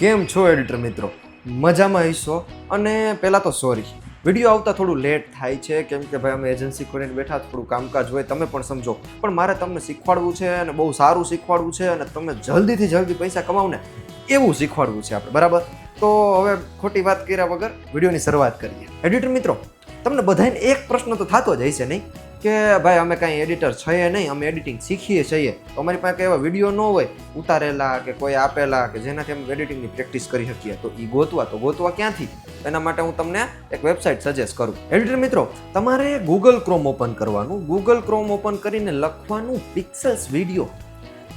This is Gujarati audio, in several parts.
કેમ છો એડિટર મિત્રો? મજામાં હશો અને પહેલાં તો સોરી વીડિયો આવતા થોડું લેટ થાય છે, કેમ કે ભાઈ અમે એજન્સી ખોલીને બેઠા, થોડું કામકાજ હોય, તમે પણ સમજો. પણ મારે તમને શીખવાડવું છે અને બહુ સારું શીખવાડવું છે અને તમે જલ્દીથી જલ્દી પૈસા કમાવો ને એવું શીખવાડવું છે આપણે, બરાબર? તો હવે ખોટી વાત કર્યા વગર વિડીયોની શરૂઆત કરીએ. એડિટર મિત્રો, તમને બધાને એક પ્રશ્ન તો થતો જ હશે નહીં? કે ભાઈ અમે કાંઈ એડિટર છીએ નહીં, અમે એડિટિંગ શીખીએ છીએ. અમારી પાસે એવા વીડિયો ન હોય, ઉતારેલા કે કોઈ આપેલા કે જેનાથી અમે એડિટિંગની પ્રેક્ટિસ કરી શકીએ. તો એ ગોતવા, તો ગોતવા ક્યાંથી? એના માટે હું તમને એક વેબસાઇટ સજેસ્ટ કરું. એડિટર મિત્રો, તમારે ગૂગલ ક્રોમ ઓપન કરવાનું. ગૂગલ ક્રોમ ઓપન કરીને લખવાનું પિક્સલ્સ વીડિયો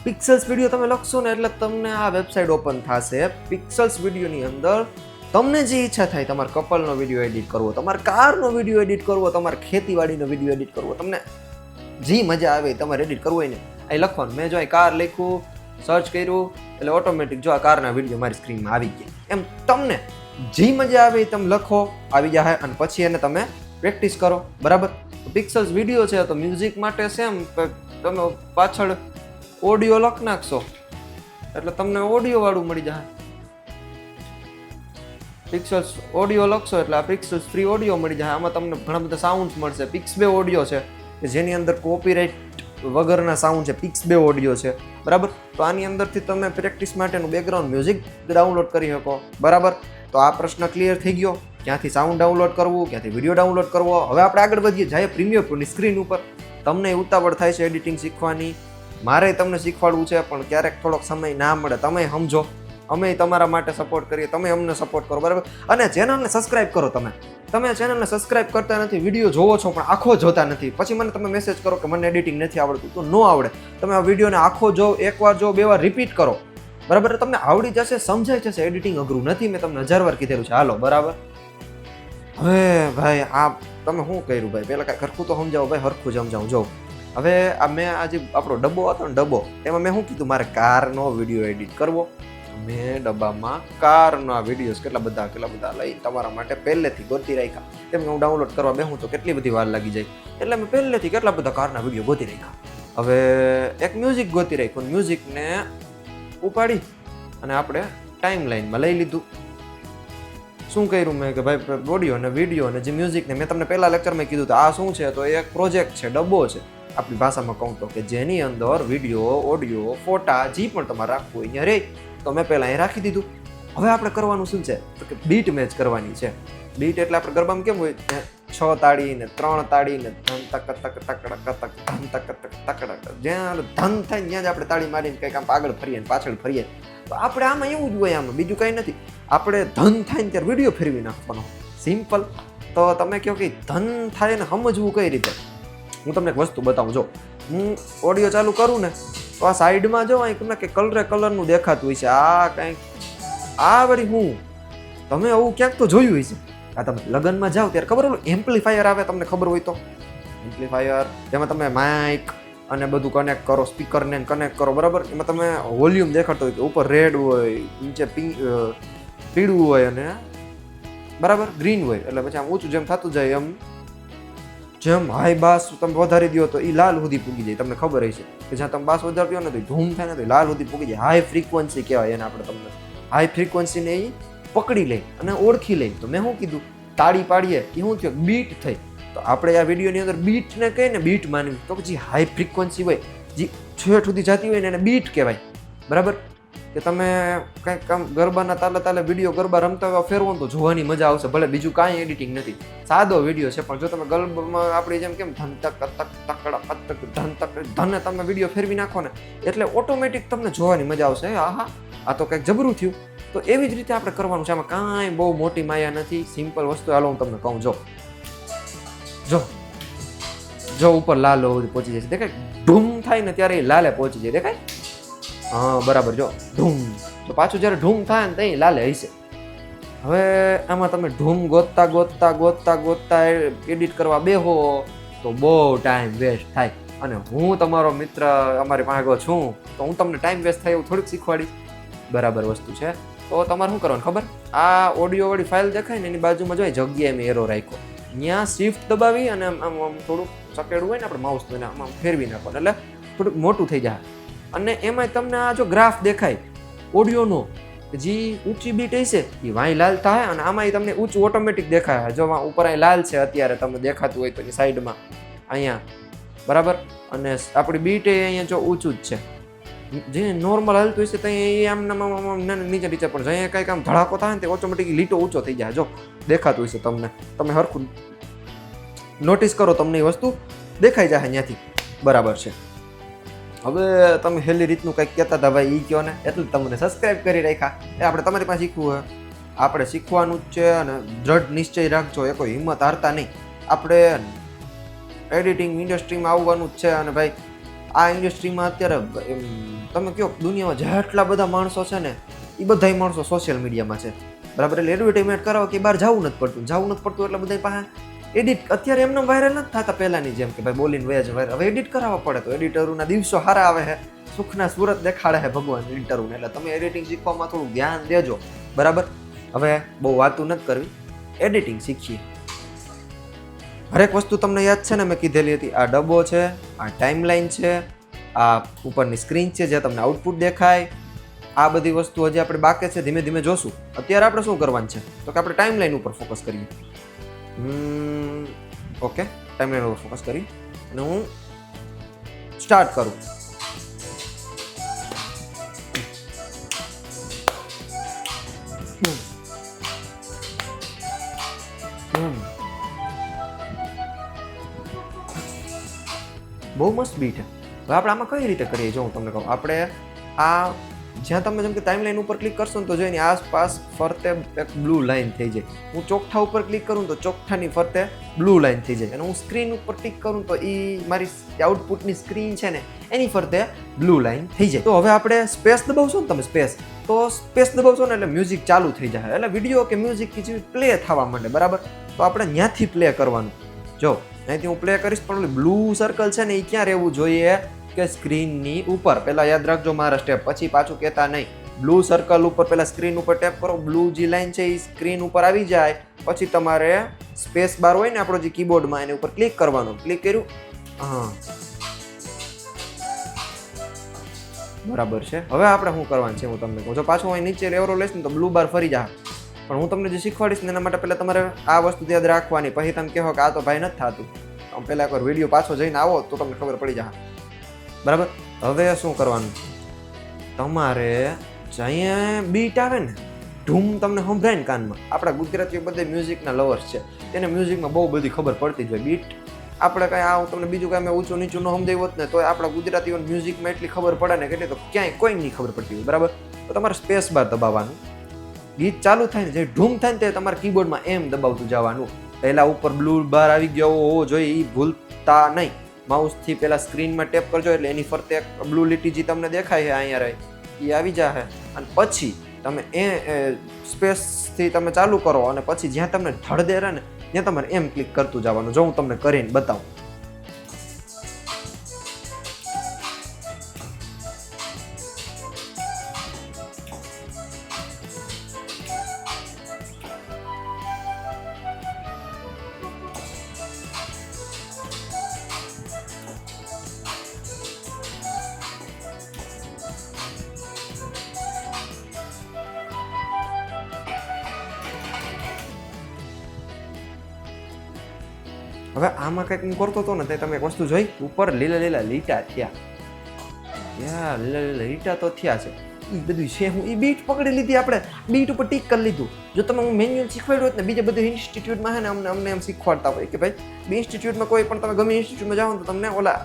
પિક્સલ્સ વીડિયો તમે લખશો ને એટલે તમને આ વેબસાઇટ ઓપન થશે. પિક્સલ્સ વિડીયોની અંદર તમને જે ઈચ્છા થાય તમારે કપલનો વીડિયો એડિટ કરવો, તમારે કારનો વીડિયો એડિટ કરવો, તમારે ખેતીવાડીનો વીડિયો એડિટ કરવો, તમને જે મજા આવે એ તમારે એડિટ કરવું હોય ને, અહીં લખવાનું. મેં જો અહીં કાર લખ્યું સર્ચ કર્યું, એટલે ઓટોમેટિક જો આ કારના વીડિયો મારી સ્ક્રીનમાં આવી ગયા. એમ તમને જે મજા આવે એ તમે લખો, આવી જાય અને પછી એને તમે પ્રેક્ટિસ કરો. બરાબર? પિક્સલ્સ વીડિયો છે, તો મ્યુઝિક માટે સેમ તમે પાછળ ઓડિયો લખ નાખશો. એટલે તમને ઓડિયોવાળું મળી જાય. પિક્સલ્સ ઓડિયો લખશો એટલે આ પિક્સલ્સ ફ્રી ઓડિયો મળી જાય. આમાં તમને ઘણા બધા સાઉન્ડ્સ મળશે. પિક્સ બે ઓડિયો છે, કે જેની અંદર કોપીરાઇટ વગરના સાઉન્ડ છે પિક્સ બે ઓડિયો છે. બરાબર? તો આની અંદરથી તમે પ્રેક્ટિસ માટેનું બેકગ્રાઉન્ડ મ્યુઝિક ડાઉનલોડ કરી શકો. બરાબર? તો આ પ્રશ્ન ક્લિયર થઈ ગયો. ક્યાંથી સાઉન્ડ ડાઉનલોડ કરવું, ક્યાંથી વીડિયો ડાઉનલોડ કરવો? હવે આપણે આગળ વધીએ. જાય પ્રીમિયર પ્રોની સ્ક્રીન ઉપર. તમને ઉતાવળ થાય છે એડિટિંગ શીખવાની. મારે તમને શીખવાડવું છે, પણ ક્યારેક થોડોક સમય ના મળે. તમે સમજો. અમે તમારા માટે સપોર્ટ કરીએ, તમે અમને સપોર્ટ કરો, બરાબર? અને ચેનલને સબસ્ક્રાઇબ કરો તમે. તમે ચેનલને સબસ્ક્રાઇબ કરતા નથી વીડિયો જોવો છો પણ આખો જોતા નથી. પછી મને તમે મેસેજ કરો કે મને એડિટિંગ નથી આવડતું, તો ન આવડે. તમે આ વિડીયોને આખો જો, એકવાર જો, બે વાર રિપીટ કરો. બરાબર? તમને આવડી જશે, સમજાઈ જશે. એડિટિંગ અઘરું નથી, મેં તમને હજાર વાર કીધેલું છે. હાલો, બરાબર? હવે ભાઈ, આ તમે શું કર્યું ભાઈ? પહેલાં કાંઈ ખરખું તો સમજાવો ભાઈ, હરખું સમજાવું. જો, હવે આ મેં આજે આપણો ડબ્બો હતો ને ડબ્બો, એમાં મેં શું કીધું? મારે કારનો વીડિયો એડિટ કરવો. મેં ડબ્બામાં કારના વિડીયોઝ કેટલા બધા કેટલા બધા લઈ તમારા માટે પહેલેથી ગોતી રાખ્યા. કેમ કે હું ડાઉનલોડ કરવા બેહું તો કેટલી બધી વાર લાગી જાય. એટલે મેં પહેલેથી કેટલા બધા કારના વીડિયો ગોતી રાખ્યા. હવે એક મ્યુઝિક ગોતી રાખ્યું. મ્યુઝિકને ઉપાડી અને આપણે ટાઈમ લાઈનમાં લઈ લીધું. શું કર્યું મેં કે ભાઈ ઓડિયો અને વીડિયો અને જે મ્યુઝિકને મેં તમને પહેલાં લેક્ચરમાં કીધું તો આ શું છે? તો એક પ્રોજેક્ટ છે, ડબ્બો છે. આપણી ભાષામાં કહું તો કે જેની અંદર વીડિયો ઓડિયો ફોટા, જે પણ તમારે રાખવું અહીંયા રહે. તો મેં પહેલાં અહીં રાખી દીધું. હવે આપણે કરવાનું શું છે? તો કે બીટ મેચ કરવાની છે. બીટ એટલે આપણે ગરબામાં કેમ હોય? છ તાળી ને ત્રણ તાળી ને ધન તક તક તકડક તક ધન તક તક તકડક જ્યાં ધન થાય ત્યાં જ આપણે તાળી મારીને કંઈક આમ આગળ ફરીએ પાછળ ફરીએ. તો આપણે આમાં એવું જ હોય આમાં, બીજું કંઈ નથી. આપણે ધન થાય ને ત્યારે વીડિયો ફેરવી નાખવાનો. સિમ્પલ તો તમે કહો કે ધન થાય ને સમજવું કઈ રીતે? હું તમને એક વસ્તુ બતાવું, જો. હું ઓડિયો ચાલુ કરું ને તો આ સાઈડમાં જો અહીં તમને કે કલરે કલરનું દેખાતું હોય છે આ કંઈક, આ વળી હું? તમે આવું ક્યાંક તો જોયું હોય છે આ તમે લગ્નમાં જાઓ ત્યારે ખબર હોય એમ્પ્લીફાયર આવે તમને ખબર હોય તો. એમ્પ્લીફાયર જેમાં તમે માઇક અને બધું કનેક્ટ કરો સ્પીકરને કનેક્ટ કરો, બરાબર? એમાં તમે વોલ્યુમ દેખાડતો હોય ઉપર રેડ હોય, નીચે પીળું હોય અને બરાબર ગ્રીન હોય. એટલે પછી આમ ઊંચું જેમ થતું જાય એમ જેમ હાઈ બાસ તમે વધારી દો તો એ લાલ સુધી પૂગી જાય, તમને ખબર હશે. કે જ્યાં તમે બાસ વધારતી હોય ને તો ધૂમ થાય ને તો લાલ સુધી પૂગી જાય. હાઈ ફ્રીક્વન્સી કહેવાય એને આપણે તમને. હાઈ ફ્રીક્વન્સીને એ પકડી લે અને ઓળખી લે. તો મેં શું કીધું? તાળી પાડીએ એ શું થયું? બીટ થઈ. તો આપણે આ વિડીયોની અંદર બીટને કહીએ ને બીટ માનવી. તો પછી હાઈ ફ્રીક્વન્સી હોય, જે છેઠ સુધી જતી હોય ને એને બીટ કહેવાય. બરાબર? કે તમે કંઈક આમ ગરબાના તાલે તાલે વીડિયો ગરબા રમતા હોય ફેરવો તો જોવાની મજા આવશે, ભલે બીજું કાંઈ એડિટિંગ નથી. સાદો વીડિયો છે, પણ જો તમે ગરબામાં આપણી જેમ કેમ ધન તક તક તકડા તક, ધન તક ધને તમે વીડિયો ફેરવી નાખો ને, એટલે ઓટોમેટિક તમને જોવાની મજા આવશે. હા હા આ તો કંઈક જબરું થયું. તો એવી જ રીતે આપણે કરવાનું છે. આમાં કાંઈ બહુ મોટી માયા નથી. સિમ્પલ વસ્તુ હાલો હું તમને કહું. જો. જો. જો ઉપર લાલ પહોંચી જશે દેખાય? ધૂમ થાય ને ત્યારે એ લાલે પહોંચી જાય. દેખાય? હા, બરાબર, જો. ધૂમ તો પાછું જ્યારે ઢૂમ થાય ને ત્યાં લાલે હશે. હવે આમાં તમે ઢૂમ ગોતતા ગોતતા ગોતતા ગોતતા એડિટ કરવા બેહો, તો બહુ ટાઈમ વેસ્ટ થાય. અને હું તમારો મિત્ર અમારી પાસે છું, તો હું તમને ટાઈમ વેસ્ટ થાય એવું થોડુંક શીખવાડીશ બરાબર વસ્તુ છે. તો તમારે શું કરવાનું ખબર? આ ઓડિયો વાળી ફાઇલ દેખાય ને એની બાજુમાં જોઈએ જગ્યાએ મેં એરો રાખ્યો. ત્યાં શિફ્ટ દબાવી અને આમ આમ થોડુંક ચકેડું હોય ને આપણે માઉસ આમ આમ ફેરવી નાખવાનું. એટલે થોડુંક મોટું થઈ જાય. અને એમાંય તમને આ જો ગ્રાફ દેખાય ઓડિયોનો જે ઊંચી બીટ હશે, એ વાંઈ લાલ થાય અને આમાં તમને ઊંચું ઓટોમેટિક દેખાય. જો ઉપર અહીં લાલ છે અત્યારે તમને દેખાતું હોય તો એની સાઈડમાં અહીંયા. બરાબર? અને આપણી બીટ એ અહીંયા જો ઊંચું જ છે. જે નોર્મલ હાલતું હશે ત્યાં એ આમ નીચે નીચે પણ અહીંયા કંઈક આમ ધડાકો થાય ને તે ઓટોમેટિક લીટો ઊંચો થઈ જાય. જો, દેખાતું હશે તમને. તમે હરખું નોટિસ કરો તમને એ વસ્તુ. દેખાઈ જાય ત્યાંથી બરાબર છે. હવે તમે હેલી રીતનું કંઈક કહેતા હતા ભાઈ એ કહો ને? એટલું તમને સબસ્ક્રાઈબ કરી રાખ્યા. એ આપણે તમારી પાસે શીખવું હોય. આપણે શીખવાનું જ છે અને દ્રઢ નિશ્ચય રાખજો, એ કોઈ હિંમત હારતા નહીં. આપણે એડિટિંગ ઇન્ડસ્ટ્રીમાં આવવાનું જ છે અને ભાઈ, આ ઇન્ડસ્ટ્રીમાં અત્યારે તમે કહો દુનિયામાં જેટલા બધા માણસો છે ને એ બધા માણસો સોશિયલ મીડિયામાં છે. બરાબર? એટલે એડવર્ટાઇઝમેન્ટ કરાવો કે બહાર જવું નથી પડતું. જવું નથી પડતું એટલે બધા પાસે એડિટ અત્યારે એમને વાયરલ નથી થતા પહેલાની જેમ કે ભાઈ બોલીને વેજ વાયરલ હવે એડિટ કરાવવા પડે તો એડિટરોના દિવસો સારા આવે છે સુખના સુરત દેખાડે છે ભગવાન એડિટરોને એટલે તમે એડિટિંગ શીખવામાં થોડું ધ્યાન દેજો. બરાબર? હવે બહુ વાતું નથી કરવી. એડિટિંગ શીખીએ. હરેક વસ્તુ તમને યાદ છે ને મેં કીધેલી હતી? આ ડબ્બો છે, આ ટાઈમલાઈન છે, આ ઉપરની સ્ક્રીન છે જે તમને આઉટપુટ દેખાય. આ બધી વસ્તુ હજી આપણે બાકી છે, ધીમે ધીમે જોશું. અત્યારે આપણે શું કરવાનું છે? તો કે આપણે ટાઈમલાઈન ઉપર ફોકસ કરીએ. ઓકે ટાઈમલાઈન ઉપર ફોકસ કરી અને હું સ્ટાર્ટ કરું. બહુ મસ્ત બીટ હવે આપણે આમાં કઈ રીતે કરીએ? જો હું તમને કહું, આપણે આ જ્યાં તમે જેમ કે ટાઈમલાઈન ઉપર ક્લિક કરશો ને તો જો એની આસપાસ ફરતે એક બ્લુ લાઇન થઈ જાય. હું ચોકઠા ઉપર ક્લિક કરું તો ચોકઠાની ફરતે બ્લુ લાઇન થઈ જાય. અને હું સ્ક્રીન ઉપર ક્લિક કરું તો એ મારી આઉટપુટની સ્ક્રીન છે ને, એની ફરતે બ્લુ લાઇન થઈ જાય. તો હવે આપણે સ્પેસ દબાવશો ને તમે સ્પેસ તો સ્પેસ દબાવશો ને એટલે મ્યુઝિક ચાલુ થઈ જાય. એટલે વીડિયો કે મ્યુઝિક જેવી પ્લે થવા માંડે, બરાબર? તો આપણે ત્યાંથી પ્લે કરવાનું. જો, અહીંથી હું પ્લે કરીશ પણ બ્લુ સર્કલ છે ને એ ક્યાં રહેવું જોઈએ? કે સ્ક્રીનની ઉપર. પહેલાં યાદ રાખજો મારા સ્ટેપ પછી પાછું કહેતા નહીં. બ્લુ સર્કલ ઉપર પહેલાં સ્ક્રીન ઉપર ટેપ કરો. બ્લુ જે લાઈન છે એ સ્ક્રીન ઉપર આવી જાય. પછી તમારે સ્પેસ બાર હોય ને આપણો જે કીબોર્ડમાં એની ઉપર ક્લિક કરવાનું. ક્લિક કર્યું. હા. બરાબર છે. હવે આપણે શું કરવાનું છે હું તમને કહું. જો પાછું અહીં નીચે લેવરો લઈશ ને તો બ્લુ બાર ફરી જાય. પણ હું તમને જે શીખવાડીશ ને એના માટે પહેલાં તમારે આ વસ્તુ યાદ રાખવાની. પછી તમે કહો કે આ તો ભાઈ નથી થતું. પહેલાં એકવાર વીડિયો પાછો જઈને આવો તો તમને ખબર પડી જાય. બરાબર? હવે શું કરવાનું? તમારે જ્યાં બીટ આવે ને, ધૂમ તમને સંભળાય ને કાનમાં. આપણા ગુજરાતીઓ બધે મ્યુઝિકના લવર્સ છે. તેને મ્યુઝિકમાં બહુ બધી ખબર પડતી જ હોય. બીટ આપણે કાંઈ આવું તમને બીજું કાંઈ ઊંચું નીચું ન સમજાવ્યું હોત ને તો આપણા ગુજરાતીઓને મ્યુઝિકમાં એટલી ખબર પડે ને કેટલી, તો ક્યાંય કોઈ નહીં ખબર પડતી હોય. બરાબર? તો તમારે સ્પેસ બાર દબાવવાનું. ગીત ચાલુ થાય ને, જે ઢૂમ થાય ને, તે તમારે કીબોર્ડમાં એમ દબાવતું જવાનું. પહેલાં ઉપર બ્લુ બાર આવી ગયો હોવો જોઈએ એ ભૂલતા નહીં. માઉસથી પહેલાં સ્ક્રીનમાં ટેપ કરજો એટલે એની ફરતે એક બ્લુ લીટી જે તમને દેખાય છે અહીંયા રહી, એ આવી જશે અને પછી તમે એ સ્પેસથી તમે ચાલુ કરો અને પછી જ્યાં તમને ધડદે રહે ને, ત્યાં તમારે એમ ક્લિક કરતું જવાનું. જો હું તમને કરીને બતાવું. હવે આમાં કંઈક હું કરતો હતો ને તે તમે એક વસ્તુ જોઈ? ઉપર લીલા લીલા લીટા થયા. યા, લીલા લીલા લીટા તો થયા છે. એ બધું છે હું એ બીટ પકડી લીધી આપણે. બીટ ઉપર ટીક કરી લીધું. જો તમે હું મેન્યુઅલ શીખવાડ્યું હોત ને બીજા બધા ઇન્સ્ટિટ્યૂટમાં છે ને અમને અમને એમ શીખવાડતા હોય કે ભાઈ, બે ઇન્સ્ટિટ્યૂટમાં કોઈ પણ તમે ગમે ઇન્સ્ટિટ્યૂટમાં જાઓ તો તમને ઓલા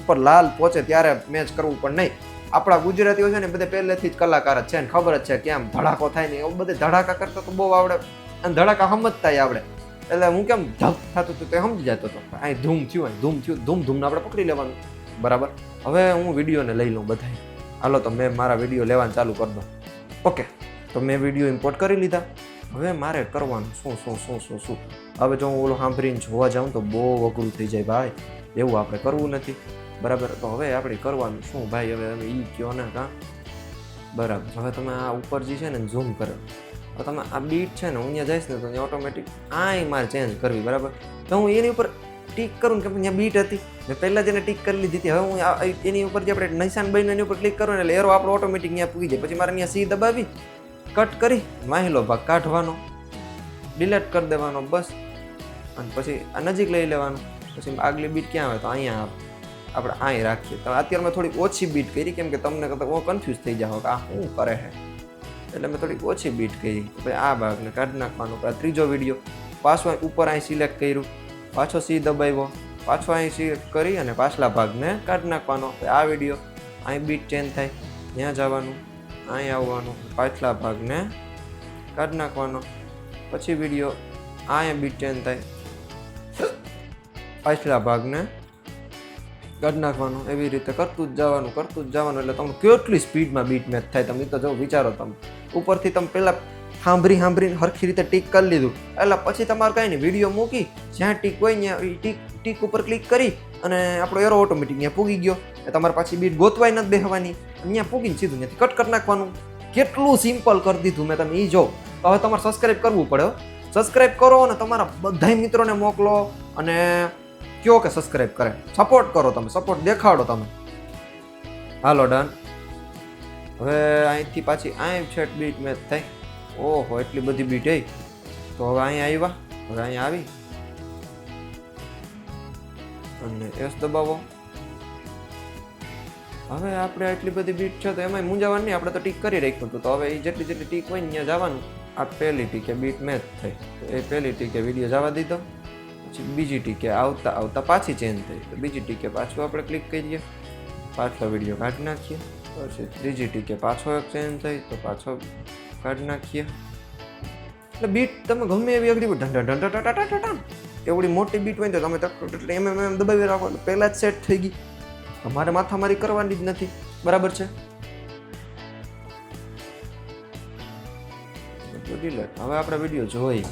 ઉપર લાલ પહોંચે ત્યારે મેચ કરવું પણ નહીં. આપણા ગુજરાતીઓ છે ને બધે પહેલેથી જ કલાકાર જ છે ને ખબર જ છે કે આમ ધડાકો થાય ને એવું બધે ધડાકા કરતા તો બહુ આવડે. અને ધડાકા સમજતા આવડે એટલે હું કેમ ધપ થતું હતું તે સમજી જતો હતો. અહીં ધૂમ થયું, અહીં ધૂમ થયું, ધૂમ ધૂમને આપણે પકડી લેવાનું. બરાબર? હવે હું વિડીયોને લઈ લઉં બધાય. હાલો, તો મેં મારા વીડિયો લેવાનું ચાલુ કરી દઉં. ઓકે, તો મેં વીડિયો ઇમ્પોર્ટ કરી લીધા. હવે મારે કરવાનું શું શું શું શું શું? હવે જો હું ઓલો સાંભળીને જોવા જાઉં તો બહુ અઘરું થઈ જાય ભાઈ. એવું આપણે કરવું નથી. બરાબર? તો હવે આપણે કરવાનું શું? ભાઈ, હવે હવે એ કહો ને કાં? બરાબર. હવે તમે આ ઉપર જે છે ને ઝૂમ કરો. હવે તમે આ બીટ છે ને, હું ત્યાં જઈશ ને, તો ઓટોમેટિક આય મારે ચેન્જ કરવી, બરાબર? તો હું એની ઉપર ટીક કરું કે ત્યાં બીટ હતી. મેં પહેલાં જ એને ટીક કરી લીધી હતી. હવે હું એની ઉપર જે આપણે નિશાન બનીને એની ઉપર ક્લિક કરું એટલે એરો આપણો ઓટોમેટિક અહીંયા પૂગી જાય. પછી મારે અહીંયા સી દબાવી કટ કરી માહિલો ભાગ કાઢવાનો ડિલેટ કરી દેવાનો, બસ. અને પછી આ નજીક લઈ લેવાનું. પછી આગલી બીટ ક્યાં આવે? તો અહીંયા આવે. આપણે અહીં રાખીએ. તો અત્યારે મેં થોડી ઓછી બીટ કરી, કેમ કે તમને કદાચ કન્ફ્યુઝ થઈ જાઓ કે આ શું કરે છે? એટલે મેં થોડીક ઓછી બીટ કરી. ભાઈ આ ભાગને કાઢી નાખવાનો આ ત્રીજો વીડિયો પાછો ઉપર અહીં સિલેક્ટ કર્યું. પાછો સી દબાવ્યો. પાછો અહીં સિલેક્ટ કરી અને પાછલા ભાગને કાઢી નાખવાનો. આ વીડિયો અહીં બીટ ચેન્જ થાય. ત્યાં જવાનું, અહીં આવવાનું, પાછલા ભાગને કાઢી નાખવાનો. પછી વીડિયો અહીંયા બીટ ચેન્જ થાય. પાછલા ભાગને કાઢી નાખવાનું. એવી રીતે કરતું જ જવાનું, કરતું જ જવાનું. એટલે તમને કેટલી સ્પીડમાં બીટ મેચ થાય, તમે તો જો વિચારો તમે. ઉપરથી તમે પહેલાં સાંભળી સાંભળીને હરખી રીતે ટીક કરી લીધું. એટલે પછી તમારે કાંઈ નહીં, વીડિયો મૂકી, જ્યાં ટીક હોય ત્યાં ટીક ટીક ઉપર ક્લિક કરી અને આપણો એરો ઓટોમેટિક ત્યાં પૂગી ગયો. એ તમારે પાછી બીટ ગોતવાય નથી બેહવાની. ત્યાં પૂગીને સીધું ત્યાંથી કટ કરી નાખવાનું. કેટલું સિમ્પલ કરી દીધું મેં તમે એ જો. હવે તમારે સબસ્ક્રાઈબ કરવું પડે સબસ્ક્રાઈબ કરો અને તમારા બધાય મિત્રોને મોકલો અને કયો કે સબસ્ક્રાઈબ કરે. સપોર્ટ કરો તમે સપોર્ટ દેખાડો તમે. હાલો ડન હવે અહીંથી પાછી અહીં છેટ બીટ મેચ થાય. ઓહો, એટલી બધી બીટ હઈ તો હવે અહીંયા આવ્યા હવે અહીંયા આવી. અને એસ દબાવો. હવે આપણે આટલી બધી બીટ છે તો એમાંય મૂંઝાવાનું નહીં. આપણે તો ટીક કરી રાખ્યું હતું. તો હવે એ જેટલી જેટલી ટીક હોય ત્યાં જવાનું. આ પહેલી ટીકે બીટ મેચ થઈ. તો એ પહેલી ટીકે વીડિયો જવા દીધો. પછી બીજી ટીકે આવતા આવતા પાછી ચેન્જ થઈ. તો બીજી ટીકે પાછું આપણે ક્લિક કરીએ. પાછો વીડિયો કાઢી નાખીએ. પછી ત્રીજી ટીકે પાછો એક ચેન્જ થઈ તો પાછો કાઢી નાખીએ. એટલે બીટ તમે ગમે એવી અઘરી ઢંઢા ઢંઢા ટાટા ટાટા ટાટા એવડી મોટી બીટ હોય તો તમે એટલે એમ એમ એમ દબાવી રાખો પહેલાં જ સેટ થઈ ગઈ. અમારે માથામારી કરવાની જ નથી. બરાબર છે? હવે આપણે વીડિયો જોઈ.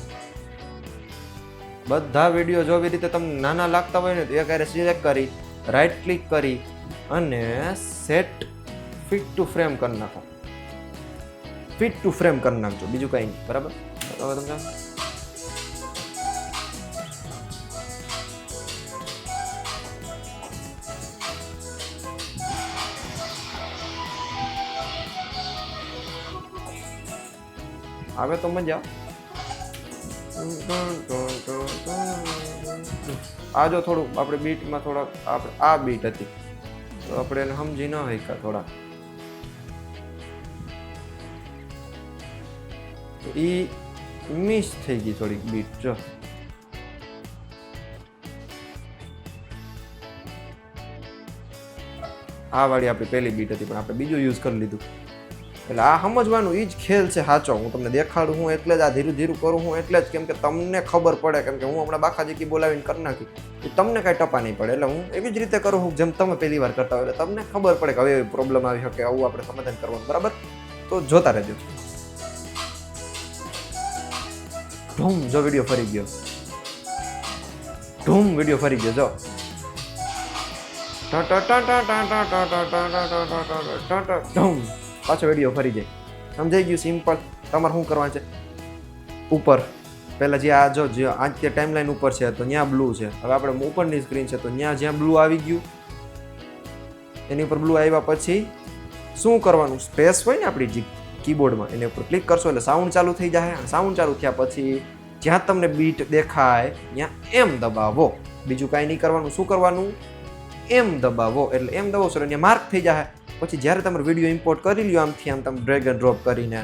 બધા વીડિયો જો એવી રીતે તમને નાના લાગતા હોય ને તો એક ક્યારે સિલેક્ટ કરી રાઈટ ક્લિક કરી અને સેટ ફિટ ટુ ફ્રેમ કરી નાખો. ફિટ ટુ ફ્રેમ કરી નાખજો. બીજું કંઈ નહીં. બરાબર? હવે તમને આવે તો મજા આ જો થોડું, આપણે બીટમાં થોડાક, આપણે આ બીટ હતી. તો આપણે એને સમજી ન શક્યા થોડા એ મિસ થઈ ગઈ થોડીક બીટ જો આ વાળી આપણી પહેલી બીટ હતી પણ આપણે બીજું યુઝ કરી લીધું એટલે આ સમજવાનું એ જ ખેલ છે સાચો હું તમને દેખાડું હું એટલે જ આ ધીરું ધીરું કરું હું એટલે જ કેમ કે તમને ખબર પડે કેમ કે હું હમણાં બાખાજીકી બોલાવીને કરી નાખી એ તમને કાંઈ ટપા નહીં પડે એટલે હું એવી જ રીતે કરું હું જેમ તમે પહેલી વાર કરતા હોય એટલે તમને ખબર પડે કે હવે પ્રોબ્લેમ આવી શકે આવું આપણે સમાધાન કરવાનું બરાબર તો જોતા રહેજો ધૂમ જો વીડિયો ફરી ગયો ધૂમ વીડિયો ફરી ગયો જો ધૂમ પાછો વીડિયો ફરી જાય સમજાઈ ગયું સિમ્પલ તમારે શું કરવા છે ઉપર પહેલાં જે આ જો જે આજ તે ટાઈમલાઈન ઉપર છે તો ત્યાં બ્લુ છે હવે આપણે ઉપરની સ્ક્રીન છે તો ત્યાં જ્યાં બ્લુ આવી ગયું એની ઉપર બ્લુ આવ્યા પછી શું કરવાનું સ્પેસ હોય ને આપણી જીગ કીબોર્ડમાં એની ઉપર ક્લિક કરશો એટલે સાઉન્ડ ચાલુ થઈ જાય સાઉન્ડ ચાલુ થયા પછી જ્યાં તમને બીટ દેખાય, ત્યાં એમ દબાવો. બીજું કાંઈ નહીં કરવાનું. શું કરવાનું? એમ દબાવો. એટલે એમ દબાવશો એટલે માર્ક થઈ જાય પછી જ્યારે તમે વીડિયો ઇમ્પોર્ટ કરી લ્યો આમથી, આમ તમે ડ્રેગ એન્ડ ડ્રોપ કરીને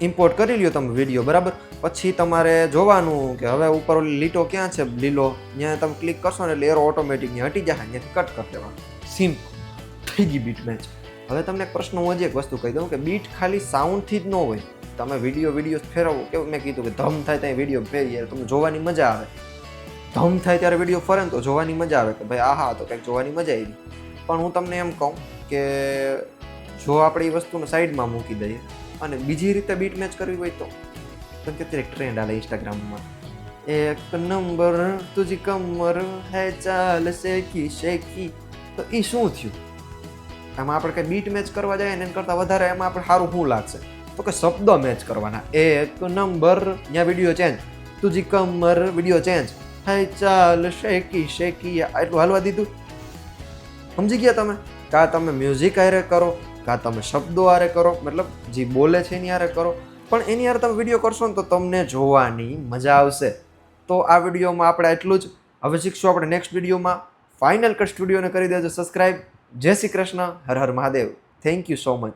ઇમ્પોર્ટ કરી લ્યો તમે વીડિયો બરાબર? પછી તમારે જોવાનું કે હવે ઉપર લીટો ક્યાં છે? લીલો. ત્યાં તમે ક્લિક કરશો ને એટલે એરો ઓટોમેટિક હટી જાય ત્યાંથી કટ કરી દેવાનું. સિમ્પલ થઈ ગઈ બીટ મેચ હવે તમને એક પ્રશ્ન હું એક વસ્તુ કહી દઉં કે બીટ ખાલી સાઉન્ડથી જ ન હોય. તમે વીડિયો વીડિયો ફેરવો. કેવું? મેં કીધું કે ધમ થાય ત્યાં વીડિયો ફેરીએ તમને જોવાની મજા આવે. ધમ થાય ત્યારે વીડિયો ફરે ને તો જોવાની મજા આવે કે ભાઈ આહા તો કંઈક જોવાની મજા આવી. પણ હું તમને એમ કહું કે જો આપણે એ વસ્તુને સાઈડમાં મૂકી દઈએ અને બીજી રીતે બીટ મેચ કરવી હોય તો. કેમ કે અત્યારે ટ્રેન્ડ આલે ઇન્સ્ટાગ્રામમાં એક નંબર તુજી કમર હે ચાલ શેકી શેકી. તો એ શું થયું? આમાં આપણે કંઈ બીટ મેચ કરવા જાય ને એના કરતાં વધારે એમાં આપણે સારું શું લાગશે. તો કે શબ્દો મેચ કરવાના. એક નંબર ત્યાં વીડિયો ચેન્જ તુજી કમર વીડિયો ચેન્જ હાય ચાલ, શેકી શેકી એટલું હાલવા દીધું. સમજી ગયા તમે? કાં તમે મ્યુઝિક આરે કરો, કાં તમે શબ્દો આરે કરો, મતલબ જે બોલે છે એની આરે કરો. પણ એની આરે તમે વીડિયો કરશો ને તો તમને જોવાની મજા આવશે. તો આ વિડીયોમાં આપણે એટલું જ. હવે શીખશું આપણે નેક્સ્ટ વિડીયોમાં ફાઇનલ કટ સ્ટુડિયોને કરી દેજો. સબસ્ક્રાઈબ જય Shri Krishna Har Har Mahadev. Thank you so much